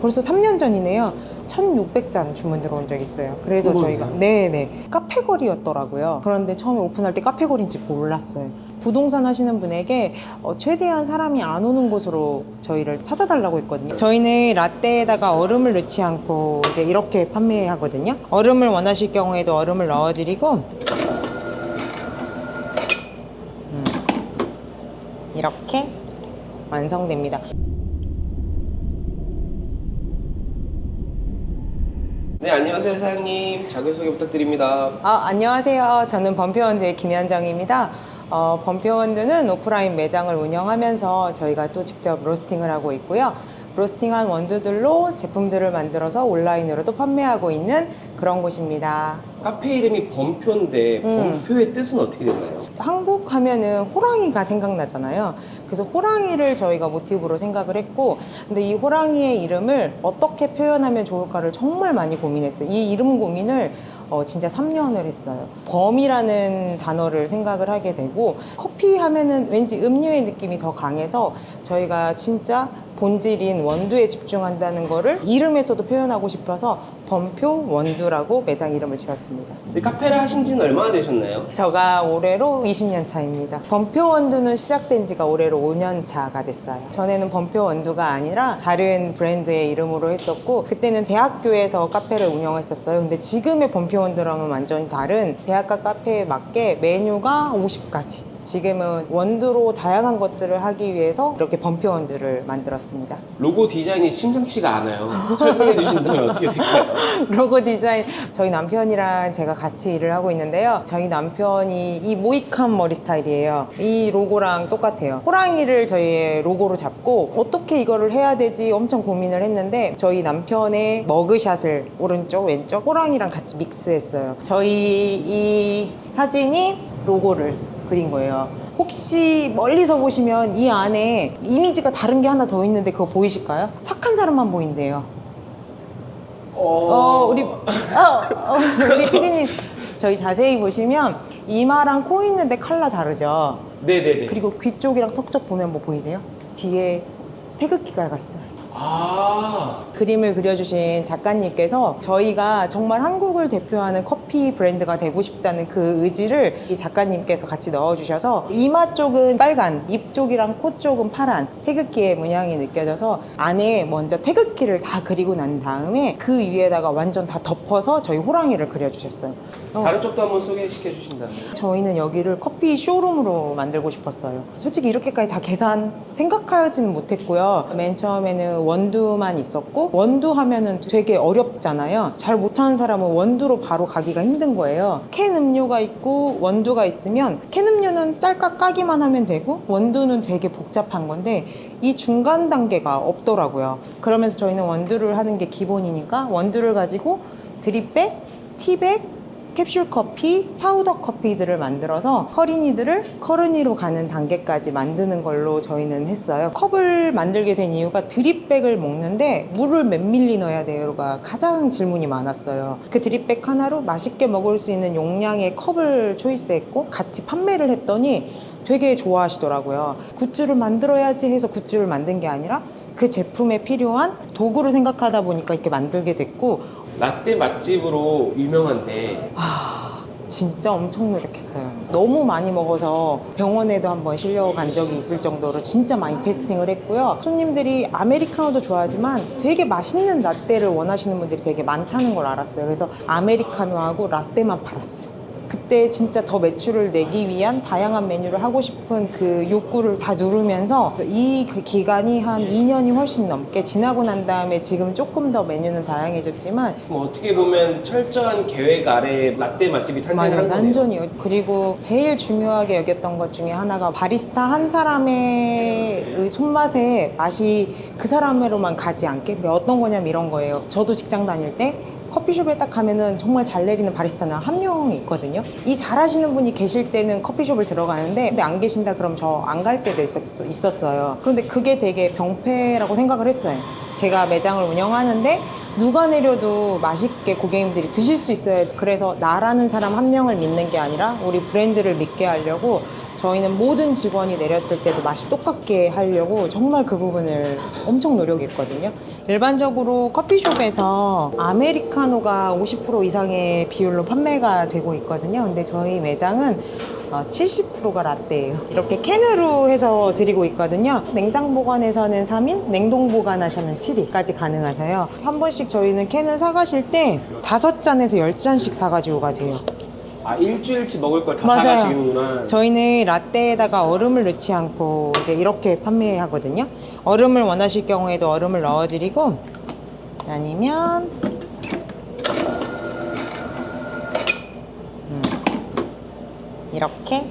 벌써 3년 전이네요. 1,600잔 주문 들어온 적 있어요. 그래서. 저희가 네네 카페거리였더라고요. 그런데 처음에 오픈할 때 카페거리인지 몰랐어요. 부동산 하시는 분에게 어, 최대한 사람이 안 오는 곳으로 저희를 찾아달라고 했거든요. 저희는 라떼에다가 얼음을 넣지 않고 이제 이렇게 판매하거든요. 얼음을 원하실 경우에도 얼음을 넣어드리고 음, 이렇게 완성됩니다. 네, 안녕하세요, 사장님. 자기소개 부탁드립니다. 아, 안녕하세요. 저는 범표원두의 김현정입니다. 어, 범표원두는 오프라인 매장을 운영하면서 저희가 또 직접 로스팅을 하고 있고요. 로스팅한 원두들로 제품들을 만들어서 온라인으로도 판매하고 있는 그런 곳입니다. 카페 이름이 범표인데 음. 범표의 뜻은 어떻게 되나요? 한국 하면은 호랑이가 생각나잖아요. 그래서 호랑이를 저희가 모티브로 생각을 했고, 근데 이 호랑이의 이름을 어떻게 표현하면 좋을까를 정말 많이 고민했어요. 이 이름 고민을 어, 진짜 3년을 했어요. 범이라는 단어를 생각을 하게 되고, 커피 하면은 왠지 음료의 느낌이 더 강해서 저희가 진짜 본질인 원두에 집중한다는 거를 이름에서도 표현하고 싶어서 범표 원두라고 매장 이름을 지었습니다. 이 카페를 하신 지는 얼마나 되셨나요? 저가 올해로 20년 차입니다. 범표 원두는 시작된 지가 올해로 5년 차가 됐어요. 전에는 범표 원두가 아니라 다른 브랜드의 이름으로 했었고 그때는 대학교에서 카페를 운영했었어요. 근데 지금의 범표 원두랑은 완전히 다른 대학가 카페에 맞게 메뉴가 50가지. 지금은 원두로 다양한 것들을 하기 위해서 이렇게 범표 원두를 만들었습니다. 로고 디자인이 심상치가 않아요. 설명해 주신다면 어떻게 될까요? 로고 디자인 저희 남편이랑 제가 같이 일을 하고 있는데요. 저희 남편이 이 모이칸 머리 스타일이에요. 이 로고랑 똑같아요. 호랑이를 저희의 로고로 잡고 어떻게 이거를 해야 되지 엄청 고민을 했는데 저희 남편의 머그샷을 오른쪽 왼쪽 호랑이랑 같이 믹스했어요. 저희 이 사진이 로고를 그린 거예요. 혹시 멀리서 보시면 이 안에 이미지가 다른 게 하나 더 있는데 그거 보이실까요? 착한 사람만 보인대요. 어, 우리, 어, 어, 우리 피디님, 저희 자세히 보시면 이마랑 코 있는데 컬러 다르죠? 네네네. 그리고 귀 쪽이랑 턱 쪽 보면 뭐 보이세요? 뒤에 태극기가 갔어요. 아, 그림을 그려주신 작가님께서 저희가 정말 한국을 대표하는 커피 브랜드가 되고 싶다는 그 의지를 이 작가님께서 같이 넣어주셔서 이마 쪽은 빨간, 입 쪽이랑 코 쪽은 파란 태극기의 문양이 느껴져서 안에 먼저 태극기를 다 그리고 난 다음에 그 위에다가 완전 다 덮어서 저희 호랑이를 그려주셨어요. 어. 다른 쪽도 한번 소개시켜 주신다면. 저희는 여기를 커피 쇼룸으로 만들고 싶었어요. 솔직히 이렇게까지 다 계산 생각하지는 못했고요. 맨 처음에는 원두만 있었고 원두 하면은 되게 어렵잖아요. 잘 못하는 사람은 원두로 바로 가기가 힘든 거예요. 캔 음료가 있고 원두가 있으면 캔 음료는 딸깍 까기만 하면 되고 원두는 되게 복잡한 건데 이 중간 단계가 없더라고요. 그러면서 저희는 원두를 하는 게 기본이니까 원두를 가지고 드립백, 티백, 캡슐 커피, 파우더 커피들을 만들어서 커리니들을 커르니로 가는 단계까지 만드는 걸로 저희는 했어요. 컵을 만들게 된 이유가 드립백을 먹는데 물을 몇 밀리 넣어야 돼요가 가장 질문이 많았어요. 그 드립백 하나로 맛있게 먹을 수 있는 용량의 컵을 초이스했고 같이 판매를 했더니 되게 좋아하시더라고요. 굿즈를 만들어야지 해서 굿즈를 만든 게 아니라 그 제품에 필요한 도구를 생각하다 보니까 이렇게 만들게 됐고 라떼 맛집으로 유명한데 아, 진짜 엄청 노력했어요. 너무 많이 먹어서 병원에도 한번 실려간 적이 있을 정도로 진짜 많이 테스팅을 했고요. 손님들이 아메리카노도 좋아하지만 되게 맛있는 라떼를 원하시는 분들이 되게 많다는 걸 알았어요. 그래서 아메리카노하고 라떼만 팔았어요. 그때 진짜 더 매출을 내기 위한 다양한 메뉴를 하고 싶은 그 욕구를 다 누르면서 이그 기간이 한 2년이 훨씬 넘게 지나고 난 다음에 지금 조금 더 메뉴는 다양해졌지만 뭐 어떻게 보면 철저한 계획 아래 라떼 맛집이 맞아요. 탄생한 거네요. 난전이요. 그리고 제일 중요하게 여겼던 것 중에 하나가 바리스타 한 사람의 의 손맛에 맛이 그 사람으로만 가지 않게 그게 어떤 거냐면 이런 거예요. 저도 직장 다닐 때 커피숍에 딱 가면은 정말 잘 내리는 바리스타는 한명 있거든요. 이 잘하시는 분이 계실 때는 커피숍을 들어가는데 근데 안 계신다 그럼 저 안 갈 때도 있었, 있었 어요. 그런데 그게 되게 병폐라고 생각을 했어요. 제가 매장을 운영하는데 누가 내려도 맛있게 고객님들이 드실 수 있어야 그래서 나라는 사람 한 명을 믿는 게 아니라 우리 브랜드를 믿게 하려고 저희는 모든 직원이 내렸을 때도 맛이 똑같게 하려고 정말 그 부분을 엄청 노력했거든요. 일반적으로 커피숍에서 아메리카노가 50% 이상의 비율로 판매가 되고 있거든요. 근데 저희 매장은 어, 70%가 라떼예요. 이렇게 캔으로 해서 드리고 있거든요. 냉장 보관해서는 3일, 냉동 보관하시면 7일까지 가능하세요. 한 번씩 저희는 캔을 사가실 때 다섯 잔에서 열 잔씩 사가지고 가세요. 아 일주일치 먹을 걸 다. 사가시는구나. 저희는 라떼에다가 얼음을 넣지 않고 이제 이렇게 판매하거든요. 얼음을 원하실 경우에도 얼음을 넣어드리고 아니면 음, 이렇게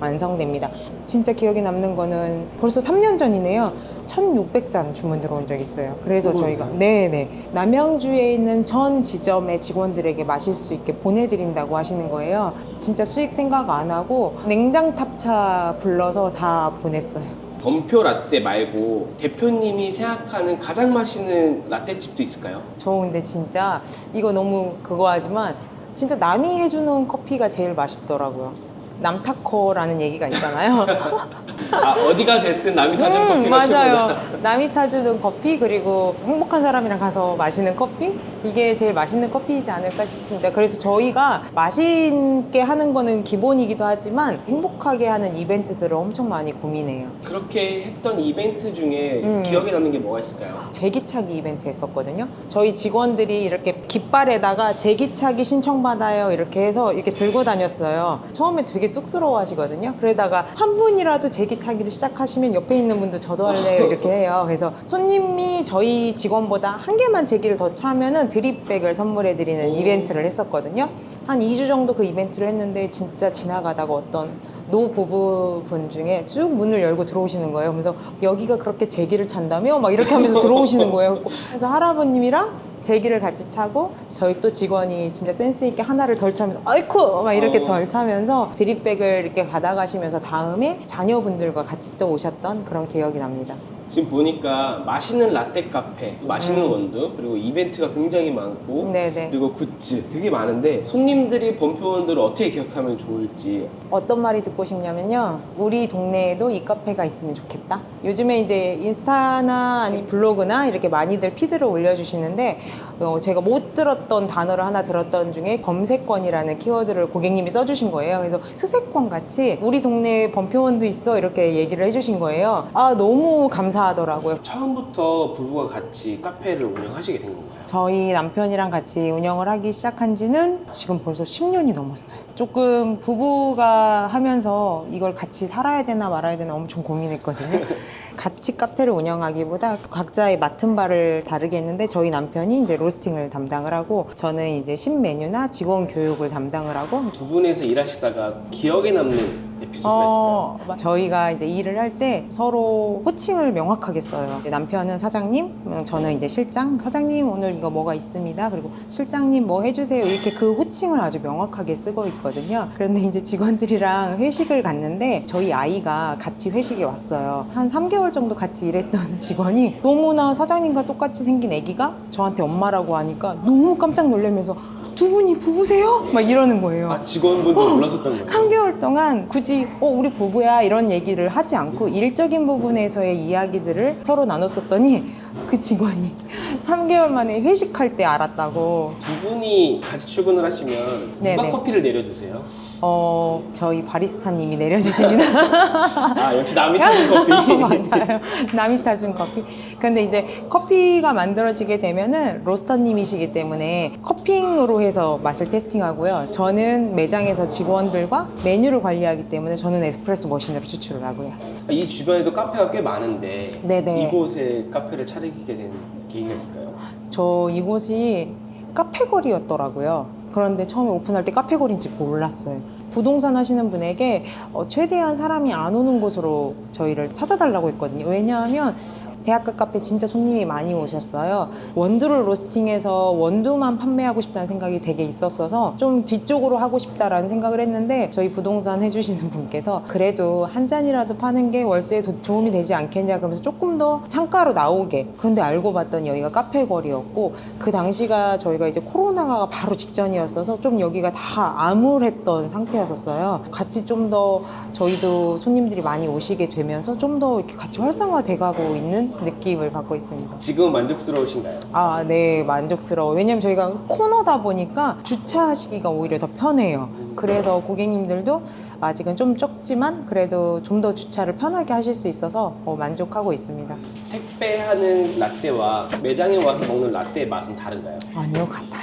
완성됩니다. 진짜 기억에 남는 거는 벌써 3년 전이네요. 1,600잔 주문 들어온 적 있어요. 그래서. 저희가 네네 남양주에 있는 전 지점의 직원들에게 마실 수 있게 보내드린다고 하시는 거예요. 진짜 수익 생각 안 하고 냉장 탑차 불러서 다 보냈어요. 범표 라떼 말고 대표님이 생각하는 가장 맛있는 라떼집도 있을까요? 저 근데 진짜 이거 너무 그거 하지만 진짜 남이 해주는 커피가 제일 맛있더라고요. 남타커라는 얘기가 있잖아요. 아 어디가 됐든 남이 타준 음, 커피가 맞아요. 최고다. 남이 타주는 커피 그리고 행복한 사람이랑 가서 마시는 커피 이게 제일 맛있는 커피이지 않을까 싶습니다. 그래서 저희가 맛있게 하는 거는 기본이기도 하지만 행복하게 하는 이벤트들을 엄청 많이 고민해요. 그렇게 했던 이벤트 중에 음. 기억에 남는 게 뭐가 있을까요? 제기차기 이벤트 했었거든요. 저희 직원들이 이렇게 깃발에다가 제기차기 신청받아요 이렇게 해서 이렇게 들고 다녔어요. 처음에 되게 쑥스러워 하시거든요. 그러다가 한 분이라도 제기차기를 시작하시면 옆에 있는 분도 저도 할래요 이렇게 해요. 그래서 손님이 저희 직원보다 한 개만 제기를 더 차면은 드립백을 선물해 드리는 오. 이벤트를 했었거든요. 한 2주 정도 그 이벤트를 했는데 진짜 지나가다가 어떤 노 부부분 중에 쭉 문을 열고 들어오시는 거예요. 그래서 여기가 그렇게 제기를 찬다며? 막 이렇게 하면서 들어오시는 거예요. 그래서 할아버님이랑 제기를 같이 차고 저희 또 직원이 진짜 센스 있게 하나를 덜 차면서 아이쿠 막 이렇게 어. 덜 차면서 드립백을 이렇게 받아가시면서 다음에 자녀분들과 같이 또 오셨던 그런 기억이 납니다. 지금 보니까 맛있는 라떼 카페, 맛있는 원두, 그리고 이벤트가 굉장히 많고, 음. 네네. 그리고 굿즈 되게 많은데 손님들이 범표원들을 어떻게 기억하면 좋을지 어떤 말이 듣고 싶냐면요. 우리 동네에도 이 카페가 있으면 좋겠다. 요즘에 이제 인스타나 아니 블로그나 이렇게 많이들 피드를 올려주시는데 어, 제가 못 들었던 단어를 하나 들었던 중에 검색권이라는 키워드를 고객님이 써주신 거예요. 그래서 스세권 같이 우리 동네에 범표원도 있어 이렇게 얘기를 해주신 거예요. 아 너무 감사하더라고요. 처음부터 부부가 같이 카페를 운영하시게 된 건가요? 저희 남편이랑 같이 운영을 하기 시작한 지는 지금 벌써 10년이 넘었어요. 조금 부부가 하면서 이걸 같이 살아야 되나 말아야 되나 엄청 고민했거든요. 같이 카페를 운영하기보다 각자의 맡은 바를 다르게 했는데 저희 남편이 이제 로스팅을 담당을 하고 저는 이제 신메뉴나 직원 교육을 담당을 하고 두 분에서 일하시다가 기억에 남는 에피소드가 어, 저희가 이제 일을 할 때 서로 호칭을 명확하게 써요. 남편은 사장님, 음, 저는 이제 실장. 사장님 오늘 이거 뭐가 있습니다. 그리고 실장님 뭐 해주세요. 이렇게 그 호칭을 아주 명확하게 쓰고 있거든요. 그런데 이제 직원들이랑 회식을 갔는데 저희 아이가 같이 회식에 왔어요. 한 3개월 정도 같이 일했던 직원이 너무나 사장님과 똑같이 생긴 아기가 저한테 엄마라고 하니까 너무 깜짝 놀라면서 두 분이 부부세요? 막 이러는 거예요. 아 직원분도 몰랐었던 거예요? 3개월 동안 굳이 어 우리 부부야 이런 얘기를 하지 않고 일적인 부분에서의 이야기들을 서로 나눴었더니 그 직원이 3개월 만에 회식할 때 알았다고. 두 분이 같이 출근을 하시면 누가 네네. 커피를 내려주세요? 어 저희 바리스타님이 내려주십니다. 아 역시 남이 타는 커피. 맞아요. 남이 타준 커피. 근데 이제 커피가 만들어지게 되면은 로스터님이시기 때문에 커핑으로 해서 맛을 테스팅하고요. 저는 매장에서 직원들과 메뉴를 관리하기 때문에 저는 에스프레소 머신으로 추출을 하고요. 이 주변에도 카페가 꽤 많은데 네네. 이곳에 카페를 차리게 된 계기가 있을까요? 저 이곳이 카페거리였더라고요. 그런데 처음에 오픈할 때 카페거리인지 몰랐어요. 부동산 하시는 분에게 어, 최대한 사람이 안 오는 곳으로 저희를 찾아달라고 했거든요. 왜냐하면 대학가 카페 진짜 손님이 많이 오셨어요. 원두를 로스팅해서 원두만 판매하고 싶다는 생각이 되게 있었어서 좀 뒤쪽으로 하고 싶다라는 생각을 했는데 저희 부동산 해주시는 분께서 그래도 한 잔이라도 파는 게 월세에 도- 도움이 되지 않겠냐 그러면서 조금 더 창가로 나오게 그런데 알고 봤더니 여기가 카페 거리였고 그 당시가 저희가 이제 코로나가 바로 직전이었어서 좀 여기가 다 암울했던 상태였었어요. 같이 좀 더 저희도 손님들이 많이 오시게 되면서 좀 더 이렇게 같이 활성화돼 가고 있는 느낌을 받고 있습니다. 지금 만족스러우신가요? 아, 네, 만족스러워. 왜냐면 저희가 코너다 보니까 주차하시기가 오히려 더 편해요. 그래서 고객님들도 아직은 좀 적지만 그래도 좀 더 주차를 편하게 하실 수 있어서 어, 만족하고 있습니다. 택배하는 라떼와 매장에 와서 먹는 라떼의 맛은 다른가요? 아니요, 같아요.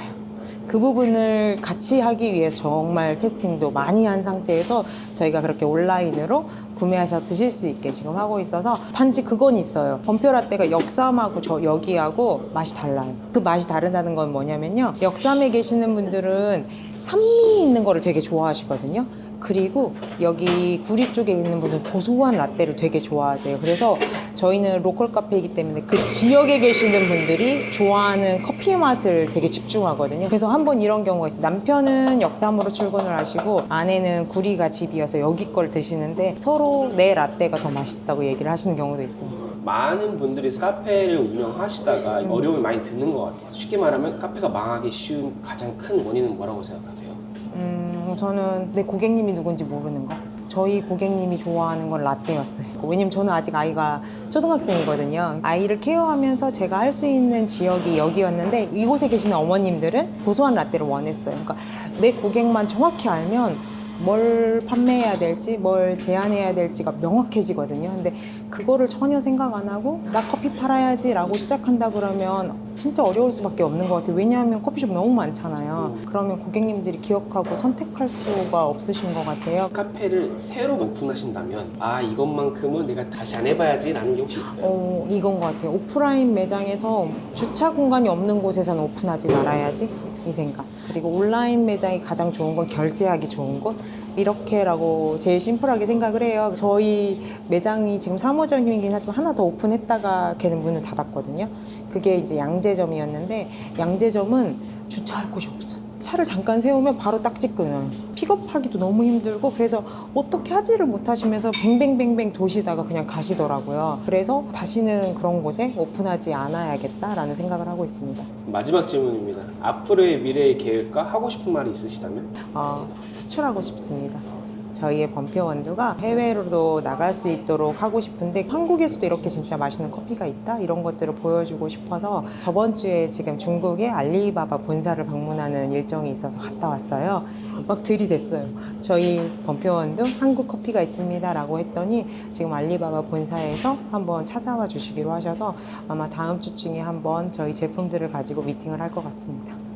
그 부분을 같이 하기 위해서 정말 테스팅도 많이 한 상태에서 저희가 그렇게 온라인으로 구매하셔 드실 수 있게 지금 하고 있어서 단지 그건 있어요. 범표 라떼가 역삼하고 저 여기하고 맛이 달라요. 그 맛이 다르다는 건 뭐냐면요. 역삼에 계시는 분들은 산미 있는 거를 되게 좋아하시거든요. 그리고 여기 구리 쪽에 있는 분들은 고소한 라떼를 되게 좋아하세요. 그래서 저희는 로컬 카페이기 때문에 그 지역에 계시는 분들이 좋아하는 커피 맛을 되게 집중하거든요. 그래서 한번 이런 경우가 있어요. 남편은 역삼으로 출근을 하시고 아내는 구리가 집이어서 여기 걸 드시는데 서로 내 라떼가 더 맛있다고 얘기를 하시는 경우도 있어요. 많은 분들이 카페를 운영하시다가 어려움을 많이 듣는 것 같아요. 쉽게 말하면 카페가 망하기 쉬운 가장 큰 원인은 뭐라고 생각하세요? 음, 저는 내 고객님이 누군지 모르는 거. 저희 고객님이 좋아하는 건 라떼였어요. 왜냐면 저는 아직 아이가 초등학생이거든요. 아이를 케어하면서 제가 할 수 있는 지역이 여기였는데 이곳에 계시는 어머님들은 고소한 라떼를 원했어요. 그러니까 내 고객만 정확히 알면 뭘 판매해야 될지, 뭘 제안해야 될지가 명확해지거든요. 근데 그거를 전혀 생각 안 하고 나 커피 팔아야지 라고 시작한다 그러면 진짜 어려울 수밖에 없는 것 같아요. 왜냐하면 커피숍 너무 많잖아요. 그러면 고객님들이 기억하고 선택할 수가 없으신 것 같아요. 카페를 새로 오픈하신다면 아 이것만큼은 내가 다시 안 해봐야지 라는 게 혹시 있을까요? 어, 이건 것 같아요. 오프라인 매장에서 주차 공간이 없는 곳에서는 오픈하지 말아야지. 이 생각. 그리고 온라인 매장이 가장 좋은 건 결제하기 좋은 곳. 이렇게라고 제일 심플하게 생각을 해요. 저희 매장이 지금 3호점이긴 하지만 하나 더 오픈했다가 걔는 문을 닫았거든요. 그게 이제 양재점이었는데 양재점은 주차할 곳이 없어요. 차를 잠깐 세우면 바로 딱지 끊어요. 픽업하기도 너무 힘들고 그래서 어떻게 하지를 못하시면서 뱅뱅뱅뱅 도시다가 그냥 가시더라고요. 그래서 다시는 그런 곳에 오픈하지 않아야겠다라는 생각을 하고 있습니다. 마지막 질문입니다. 앞으로의 미래의 계획과 하고 싶은 말이 있으시다면? 어, 수출하고 싶습니다. 저희의 범표 원두가 해외로도 나갈 수 있도록 하고 싶은데 한국에서도 이렇게 진짜 맛있는 커피가 있다 이런 것들을 보여주고 싶어서 저번 주에 지금 중국의 알리바바 본사를 방문하는 일정이 있어서 갔다 왔어요. 막 들이댔어요. 저희 범표 원두 한국 커피가 있습니다라고 했더니 지금 알리바바 본사에서 한번 찾아와 주시기로 하셔서 아마 다음 주 중에 한번 저희 제품들을 가지고 미팅을 할 것 같습니다.